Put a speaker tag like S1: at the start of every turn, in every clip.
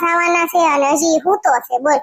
S1: જવાના છે અને હજી હૂતો છે, બોલ.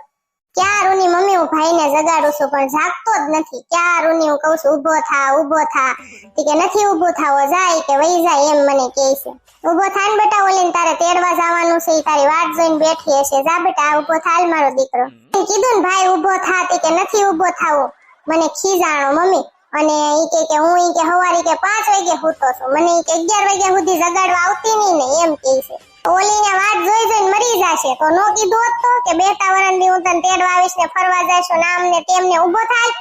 S1: ક્યાં રૂની મમ્મી હું ભાઈને જગાડું છું, પણ જાગતો જ નથી. ક્યાં રૂની હું કહું છું ઊભો થા ઊભો થા. કે, નથી ઊભો થાવો જાય કે, વહી જાય એમ મને કહે છે. ઊભો થા ને બેટા ઓલીને તારે તેડવા જવાનું છે તારી વાટ જોઈને બેઠી હશે. જા બેટા ઊભો થાલ મારો દીકરો. કીધું ને, ભાઈ ઊભો થા. કે, નથી ઊભો થાવો. મને ખીજાણો, મમ્મી. અને ઈ કે કે, હું ઈ કે, હવારી કે પાંચ વાગે સૂતો છું. મને ઈ કે, અગિયાર વાગ્યા સુધી જગાડવા આવતી નહીં ને. એમ કહે છે. ઓલીને વાત જોઈ જોઈને મરી જાશે. તો નો કીધું હોત તો કે બેટા વરણની હું તને તેડવા આવીશ ને ફરવા જઈશું ને આમ ને તેમને ઊભો થાય.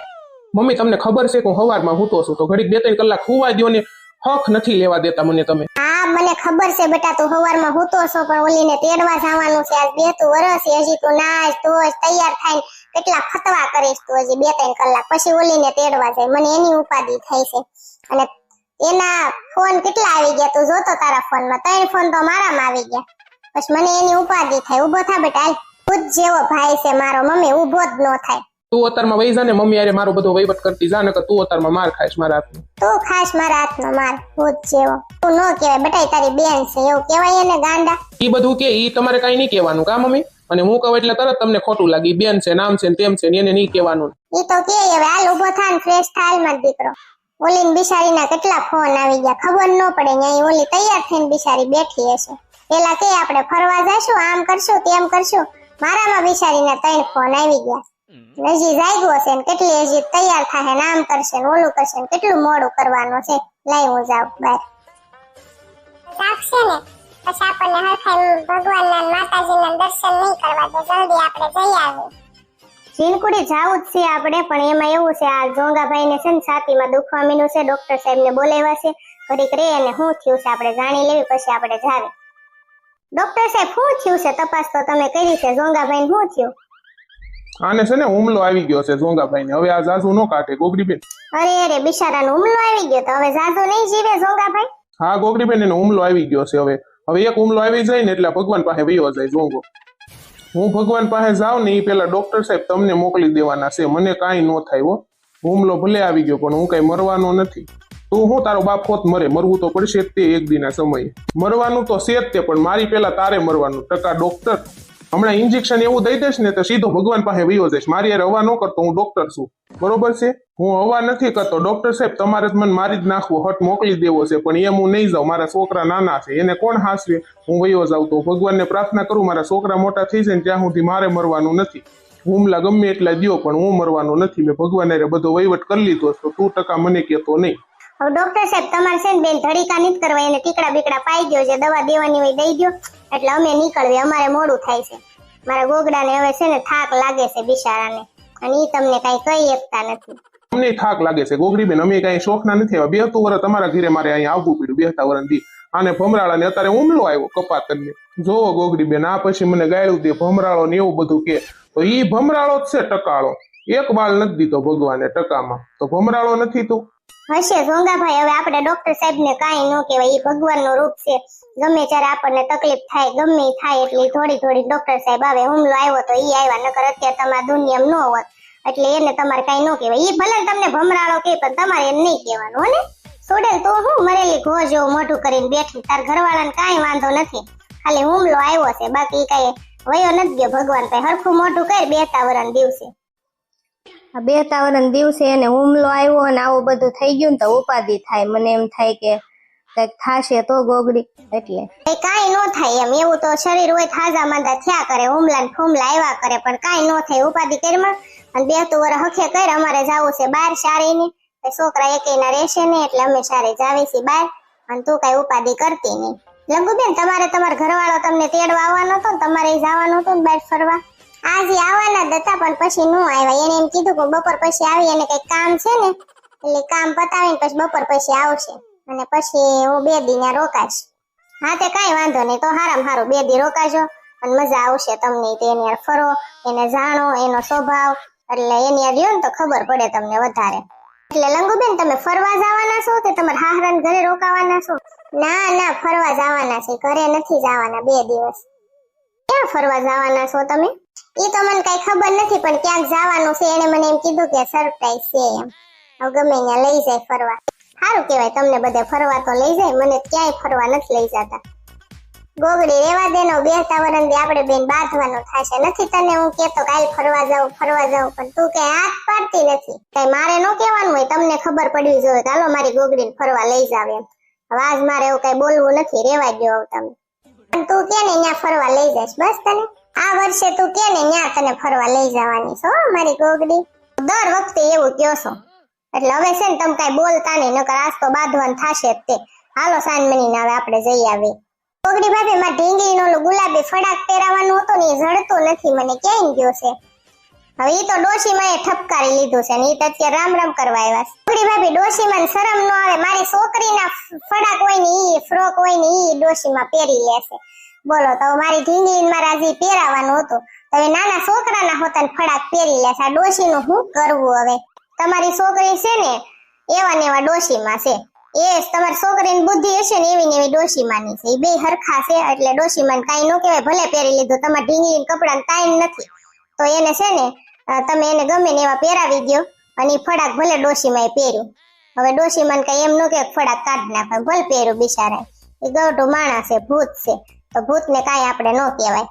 S2: મમ્મી તમને ખબર છે કે હું સવારમાં હૂતો છું તો ઘડીક બે ત્રણ કલાક હુવા દો ને હક નથી લેવા દેતા મને તમે.
S1: હા મને ખબર છે બેટા તું સવારમાં હૂતો છો પણ ઓલીને તેડવા જવાનું છે. આજ બેતું વરસ છે હજી તું નાચ ધોજ તૈયાર થાય કેટલા ફતવા કરીશ તું હજી બે ત્રણ કલાક. પછી ઓલીને તેડવા જાય. મને એની ઉપાધિ થાય છે. અને એના ફોન કેટલા આવી ગયા તું જોતો તારા ફોનમાં? ત્રણ ફોન તો મારામાં આવી ગયા. પછી મને એની ઉપાધિ થાય ઊભો થા બેટા હાલ. ખુદ જેવો ભાઈ છે મારો મમ્મી ઊભો જ ન થાય.
S2: તું અત્યારમાં વહી જા ને મમ્મી યારે મારો બધો વહીવટ કરતી જા નકર તું અત્યારમાં માર ખાઈશ મારા હાથનો.
S1: તું ખાસ મારા હાથનો માર ખુદ જેવો. તું ન કહેવાય બેટા તારી બેન છે એવું કહેવાય એને ગાંડા.
S2: ઈ બધું કે ઈ તમારે કઈ નહીં કહેવાનું કા મમ્મી? અને હું કહું એટલે તરત તમને ખોટું લાગી બેન છે નામ છે તેમ છે એને નહીં કહેવાનું.
S1: ઈ તો કે હવે હાલ ઊભો થા ને ફ્રેશ થાય હાલ દીકરો. ઓલીન બિચારીના કેટલા ફોન આવી ગયા? ખબર ન પડે ન્યાય ઓલી તૈયાર થઈને બિચારી બેઠી હશે. પેલા કે આપણે ફરવા જશું આમ કરશું તેમ કરશું. મારામાં બિચારીના ત્રણ ફોન આવી ગયા. હજી જાગ્યો હશે ને કેટલી હજી તૈયાર થાય ને આમ કરશે ને ઓલું કરશે ને કેટલું મોડું કરવાનું છે. લઈ હું જાઉં બહાર જાગશે ને? પછી આપણને હરખાઈ ભગવાનના ને માતાજીના દર્શન નહીં કરવા દે. જલ્દી આપણે જઈ આવીએ. ચીનકુડી જાવું જ છે આપણે પણ એમાં એવું છે આ જોંગાભાઈ ને છે ને છાતીમાં દુખવા મીનું છે ડોક્ટર સાહેબ ને બોલાવ્યા છે ઘડીક રે અને શું થયું છે આપણે જાણી લેવી પછી આપણે જાવે. ડોક્ટર સાહેબ શું થયું છે? તપાસ તો તમે કરી છે જોંગાભાઈ શું થયું?
S2: આને છે ને હુમલો આવી ગયો છે જોંગાભાઈ ને હવે આ જાજુ નો કાઢે ગોગડીબેન.
S1: અરે અરે બિચારાનો હુમલો આવી ગયો તો હવે જાદુ નહીં જીવે જોંગાભાઈ
S2: હા ગોગડીબેન એનો હુમલો આવી ગયો છે હવે. હવે એક હુમલો આવી જાય ને એટલે ભગવાન પાસે વયો જાય જોંગો હું ભગવાન પાસે જાઉં ને એ પેલા ડોક્ટર સાહેબ તમને મોકલી દેવાના છે. મને કાંઈ ન થાય હો. હુમલો ભલે આવી ગયો, પણ હું કઈ મરવાનો નથી. તું હું તારો બાપ હોત મરે, મરવું તો પડશે તે એક દિના સમયે. મરવાનું તો છે જ તે, પણ મારી પેલા તારે મરવાનું. ટકા ડોક્ટર હમણાં ઇન્જેક્શન એવું દઈ દઈશ ને તો સીધો ભગવાન પાસે વયો જઈશ. મારી યાર હવા ન કરતો, હું ડોક્ટર છું. બરોબર છે? હું હવા નથી કરતો. ડોક્ટર સાહેબ, તમારે મને મારી જ નાખવો હટ મોકલી દેવો છે, પણ એમ હું નહીં જાઉં. મારા છોકરા નાના છે, એને કોણ હાસવે? હું વયો જાઉં તો ભગવાનને પ્રાર્થના કરું, મારા છોકરા મોટા થઈ જાય ને ત્યાં સુધી મારે મરવાનું નથી. હુમલા ગમે એટલા દ્યો, પણ હું મરવાનું નથી. મેં ભગવાન બધો વહીવટ કરી લીધો તો તું ટકા મને કહેતો નહીં.
S1: હવે ડોક્ટર સાહેબ, તમારે છે ને બેન ધડીકા નથી કરવા, એને ટીકડા બીકડા પાઈ ગયો છે, દવા દેવાની હોય દઈ દો એટલે અમે નીકળવી અમારે મોડું થાય છે. મારા ગોગડાને હવે છે ને થાક લાગે છે બિચારાને. અને ઈ તમને કઈ કહી શકતા નથી.
S2: અમને થાક લાગે છે. ગોગડી બેન, અમે કઈ શોખના નથી આવ્યા બેહતું વર્ષ તમારા ઘરે મારે અહીંયા આવવું પડ્યું, બેહતા વર્ષથી આને ભમરાળા ને અત્યારે હુમલો આવ્યો કપાતરને. જોવો ગોગડીબેન આ પછી મને ગાયડું દે ભમરાળો ને એવું બધું કે. તો ઈ ભમરાળો જ છે ટકાળો. એક વાળ નથી દીધો ભગવાને ટકામાં. તો ભમરાળો નથી તું?
S1: હશે જોંગાભાઈ હવે આપણે ડોક્ટર સાહેબ ને કાંઈ ન કહેવાય એ ભગવાનનું રૂપ છે. ગમે ત્યારે આપણને તકલીફ થાય, ગમે થાય, એટલે થોડી થોડી ડોક્ટર સાહેબ આવે, હુમલો આવ્યો તો ઈ આવ્યા, નકર અત્યારે તમારા દુનિયામાં ન હોત. એટલે એને તમારે કાંઈ ન કહેવાય. ઈ ભલે તમને ભમરાળો કે પણ તમારે એમ નહીં કહેવાનું હોને સોડેલ તો હું મરેલી ઘો જેવું મોઢું કરીને બેઠી, તાર ઘરવાળાને કાંઈ વાંધો નથી. ખાલી હુમલો આવ્યો છે, બાકી કઈ વયો નથી ગયો ભગવાન કઈ હરખું મોઢું કર બેતા વરણ દિવસે.
S3: આ બે દિવસે એને હુમલો આવ્યો અને આવું બધું થઈ ગયું ને તો ઉપાધિ થાય. મને એમ થાય કે કંઈક થાશે તો ગોગડી. એટલે
S1: એ કાંઈ નો થાય એમ. એવું તો શરીર હોય થાજા માંદા થયા કરે, હુમલા ને ફુમલા આવ્યા કરે, પણ કાંઈ નો થાય, ઉપાધિ કરીમાં. અને બે તું વર હખે કર, અમારે જાવું છે બાર સારી ની છોકરા એકેયના રહેશે નહીં, એટલે અમે સારી જાવી છીએ બહાર અને તું કઈ ઉપાધિ કરતી નહીં. લંગુબેન તમારે તમારા ઘરવાળો તમને તેડવા આવવાનો હતો ને તમારે જવાનું હતું ને બહાર ફરવા? આજે આવવાના જ હતા, પણ પછી નું આવ્યા. એને એમ કીધું કે બપોર પછી આવી, એને કઈ કામ છે ને, એટલે કામ પતાવીને પછી બપોર પછી આવશે. અને પછી હું બે દી ત્યાં રોકાશ હા, તે કાંઈ વાંધો નહીં, તો હારામ હારું, બે દી રોકાજો અને મજા આવશે તમને તે એની હારે ફરો, એને જાણો, એનો સ્વભાવ, એટલે એની યાર રહ્યો ને તો ખબર પડે તમને વધારે. એટલે લંગુબેન, તમે ફરવા જવાના છો કે તમારા હાહરાને ઘરે રોકાવાના છો? ના ના, ફરવા જવાના છે, ઘરે નથી જવાના બે દિવસ. ક્યાં ફરવા જવાના છો તમે? એ તો મને કઈ ખબર નથી, પણ ક્યાંક જવાનું છે એને મને એમ કીધું કે સરપ્રાઈઝ છે એમ. હવે ગમે ત્યાં લઈ જાય ફરવા. સારું કહેવાય, તમને બધે ફરવા તો લઈ જાય, મને ક્યાંય ફરવા નથી લઈ જતા. ગોગડી રેવા દેનો બેસતા વરંદી આપણે બેન બાંધવાનો થશે. નથી તને હું કેતો કાલ ફરવા જાઉં ફરવા જાઉં, પણ તું કઈ હાથ પાડતી નથી. કઈ મારે ન કહેવાનું હોય, તમને ખબર પડવી જોઈએ ચાલો મારી ગોગડીને ફરવા લઈ જાવ એમ. વાજ મારે એવું કઈ બોલવું નથી, રેવા દો તમે. તું કે ને ત્યાં ફરવા લઈ જઈશ. બસ તને? આ વર્ષે તું કે ને ત્યાં તને ફરવા લઈ જવાની છો મારી ગોગડી. દર વખતે એવું કયો છો. એટલે હવે છે ને તમે કઈ બોલતા નહીં, નકર આજ તો બાંધવાન થશે તે. હાલો સાનમની ના હવે આપણે જઈ આવીએ. ગોગડી ભાભી માં ઢીંગી નો ગુલાબી ફડાક પહેરાવાનું હતું ને એ જડતો નથી, મને ક્યાંય ગયો છે? હવે ઈ તો ડોશીમાં એ ઠપકારી લીધું છે ને ઈ તો અત્યારે રામ રામ કરવા આવ્યા છે. છોકરી ભાભી ડોશીમાં શરમ ન આવે, મારી છોકરીના ફડાક હોય ને ઈ, ફ્રોક હોય ને ઈ ડોશીમાં પહેરી લેશે બોલો, તો મારી ઢીંગલી મારે આજે પહેરાવાનું હતું. તો એ નાના છોકરાના હોતા ફડાક પહેરી લેશે આ ડોશીનું શું કરવું હવે? તમારી છોકરી છે ને, એવા ને એવા ડોશીમાં છે. એ જ તમારી છોકરીની બુદ્ધિ હશે ને એવી ને એવી ડોશીમાની છે. એ બે હરખા છે, એટલે ડોશીમાન કાંઈ ન કહેવાય. ભલે પહેરી લીધું, તમારે ઢીંગલી કપડા કઈ નથી. તો એને છે ને તમે એને ગમે ને એવા પહેરાવી દો અને એ ફળાક ભલે ડોશીમાં પહેર્યું. હવે ડોશીમાં કઈ એમ ન કે ફળાક કાઢ નાખે. ભલે પહેર્યું બિચારા એ ગૌઢું માણસ છે, ભૂત છે. તો ભૂતને કાંઈ આપણે ન કહેવાય.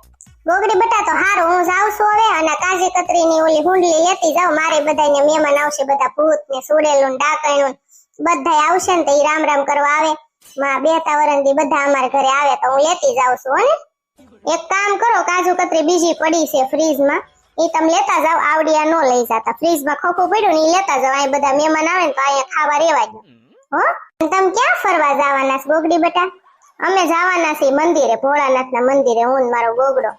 S1: ગોગડી બટા તો હારું, હું જાઉં છું હવે. અને કાજી કતરીની ઓલી હુંડલી લેતી જાઉં. મારે બધાને મહેમાન આવશે, બધા ભૂત ને સુડેલું ડાકણું બધા આવશે ને તો ઈ રામ રામ કરવા આવે. માં બેતા વરંદી બધા અમારા ઘરે આવે તો હું લેતી જાઉં છું, હો ને. એક કામ કરો, કાજુ કતરી બીજી પડી છે ફ્રીજમાં. ઈ તમે લેતા જાવ આવડિયા નો લઈ જતા. ફ્રીજમાં ખોખું પડ્યું ને એ લેતા જાવ અહીં બધા મહેમાન આવે ને તો અહીંયા ખાવા રેવા દો. હો? તમે ક્યાં ફરવા જવાના છો ગોગડી બેટા? અમે જવાના છીએ મંદિરે, ભોળાનાથના મંદિરે, હું ને મારો ગોગડો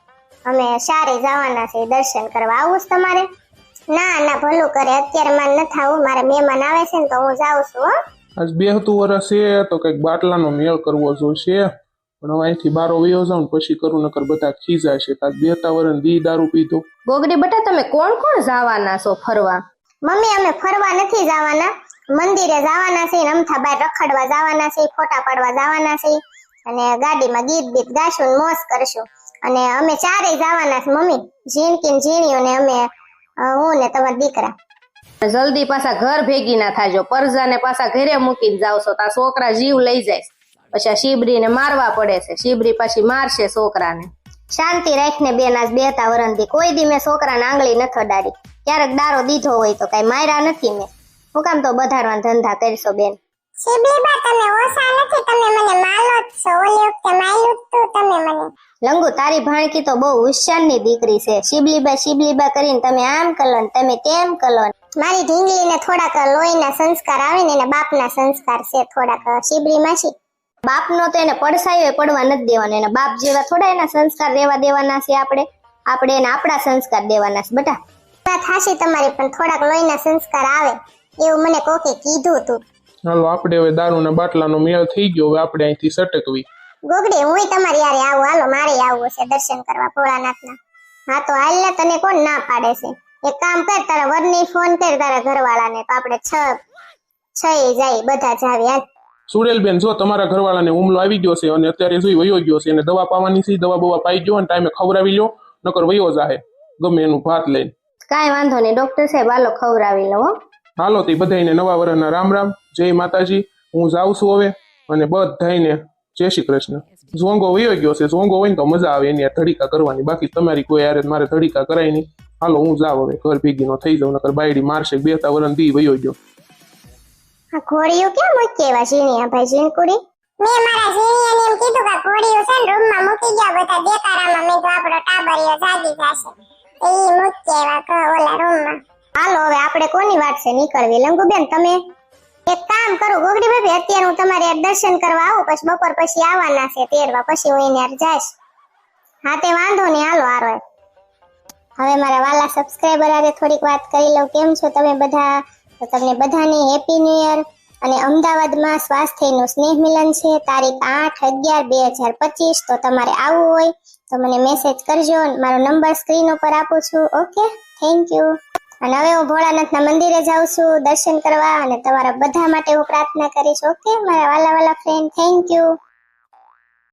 S1: અમે સારે જવાના છીએ દર્શન કરવા. આવું છે તમારે? ના ના, ભલું કરે. અત્યારે મારે નથી આવું. મારે મહેમાન આવે છે ને તો હું જાઉં છું, હો.
S2: આજ બેહતું વર્ષ છે, તો કંઈક બાટલાનો મેળ કરવો જોશે. પણ હવે અહીંથી બારો વયો જાઉં ને પછી કરું નકર બધા ખીજાય છે. કાંઈક બેહતા વર્ષ દી દારૂ પીધો
S3: ગોગડી બટા તમે કોણ કોણ જવાના છો ફરવા?
S1: મમ્મી અમે ફરવા નથી જવાના. મંદિરે જવાના છે ને બાર રખડવા જવાના છે ફોટા પાડવા જવાના છે. અને ગાડીમાં ગીત બીત ગાશું ને મોજ કરશું. અને અમે ચારે જવાના છે મમ્મી. ઝીણકી ને ઝીણીઓ ને અમે હું ને તમારા દીકરા.
S3: જલ્દી પાછા ઘર ભેગી ના થાજો. પરજાને પાછા ઘરે મૂકીને જાવ છો તા છોકરા જીવ લઈ જાય. પછી આ શીબરીને મારવા પડે છે. શીબરી પાછી મારશે છોકરાને.
S1: શાંતિ રાખીને બેન આજ બેતા વરણથી કોઈ દી મેં છોકરાને આંગળી નથી અડાડી ક્યારેક દારો દીધો હોય તો કઈ માર્યા નથી મેં. હું કામ તો બધારવાના ધંધા કરશો બેન. શિબલીબા તમે ઓછા નથી તમે મને માલો જ છો. ઓલી વખતે માયલું તું તમે મને.
S3: લંગુ તારી ભાણકી તો બહુ હોશિયારની દીકરી છે. શિબલીબા શિબલીબા કરીને તમે આમ કલો ને તમે તેમ કલો મારી
S1: મારી ઢીંગલીને થોડાક લોહીના સંસ્કાર આવે ને એના બાપના સંસ્કાર છે થોડાક. શિબરી માસી
S3: બાપનો તો એને પડસાયો પડવા નથી દેવાનો. એના બાપ જેવા થોડા એના સંસ્કાર રહેવા દેવાના છે આપણે. આપણે એને આપણા સંસ્કાર દેવાના છે. બેટા
S1: વાત હાશી તમારી પણ થોડાક લોહીના સંસ્કાર આવે. એવું મને કોકે કીધું હતું
S2: હાલો આપણે હવે દારૂના બાટલાનો મેળ થઈ ગયો. હવે આપણે અહીંથી સટકવી.
S1: ગોગડી હું તમારી યારે આવું. હાલો મારે આવવું છે દર્શન કરવા ભોળાનાથના. હા તો હાલ ને તને કોણ ના પાડે છે? એક કામ કર તારા વરની ફોન કર તારા ઘરવાળાને. તો આપણે છ છ જાય બધા જાવી હાલ.
S2: સુડેલબેન જો તમારા ઘરવાળાને હુમલો આવી ગયો છે અને અત્યારે જોઈ વયો ગયો છે અને દવા પાવાની છે દવા બવા પાઈ ગયો અને ટાઈમે ખવડાવી લો નકર વયો જાહે. ગમે એનું ભાત લઈને.
S3: કાંઈ વાંધો નહીં ડોક્ટર સાહેબ હાલો ખવડાવી લો
S2: હાલો તે બધાને નવા વર્ષના રામ રામ જય માતાજી હું જાઉં છું હવે અને બધાયને જય શ્રી કૃષ્ણ. ઝોંગો વયો ગયો છે ઝોંગો હોય ને તો મજા આવે એની ધડીકા કરવાની. બાકી તમારી કોઈ યારે મારે ધડીકા કરાય નહીં. હાલો હું જાઉં હવે ઘર ભેગી નો થઈ જાઉં નકર બાયડી મારશે બેતા વરણ દી વયો ગયો.
S1: આ ઘોડીયું કેમ મૂકી એવા ઝીણિયા ભાઈ ઝીણકુડી મેં મારા ઝીણિયાને એમ કીધું કે ઘોડીયું છે ને રૂમમાં મૂકી ગયા બધા દેકારામાં મેં તો આપણો ટાબરિયો જાગી જશે. એ મૂકી એવા ઘ ઓલા રૂમમાં. હાલો હવે આપણે કોની વાત છે નીકળવી? લંગુબેન તમે એક કામ કરો ગોગડી ભાભી અત્યારે હું તમારે દર્શન કરવા આવું પછી બપોર પછી આવવાના છે તેરવા પછી હું એને જઈશ. હા તે વાંધો નહીં હાલો આરો હવે મારા વાલા સબસ્ક્રાઈબર આજે થોડીક વાત કરી લઉં. કેમ છો તમે બધા? તો તમને બધાને હેપી ન્યુ યર અને અમદાવાદમાં સ્વાસ્થ્યનું સ્નેહ મિલન છે. તારીખ આઠ અગિયાર બે હજાર પચીસ. તો તમારે આવવું હોય તો મને મેસેજ કરજો. મારો નંબર સ્ક્રીન ઉપર આપું છું. ઓકે થેન્ક યુ અને હવે હું ભોળાનાથના મંદિરે જાઉં છું દર્શન કરવા. અને તમારા બધા માટે હું પ્રાર્થના કરીશ. ઓકે મારા વાલા વાલા ફ્રેન્ડ થેન્ક યુ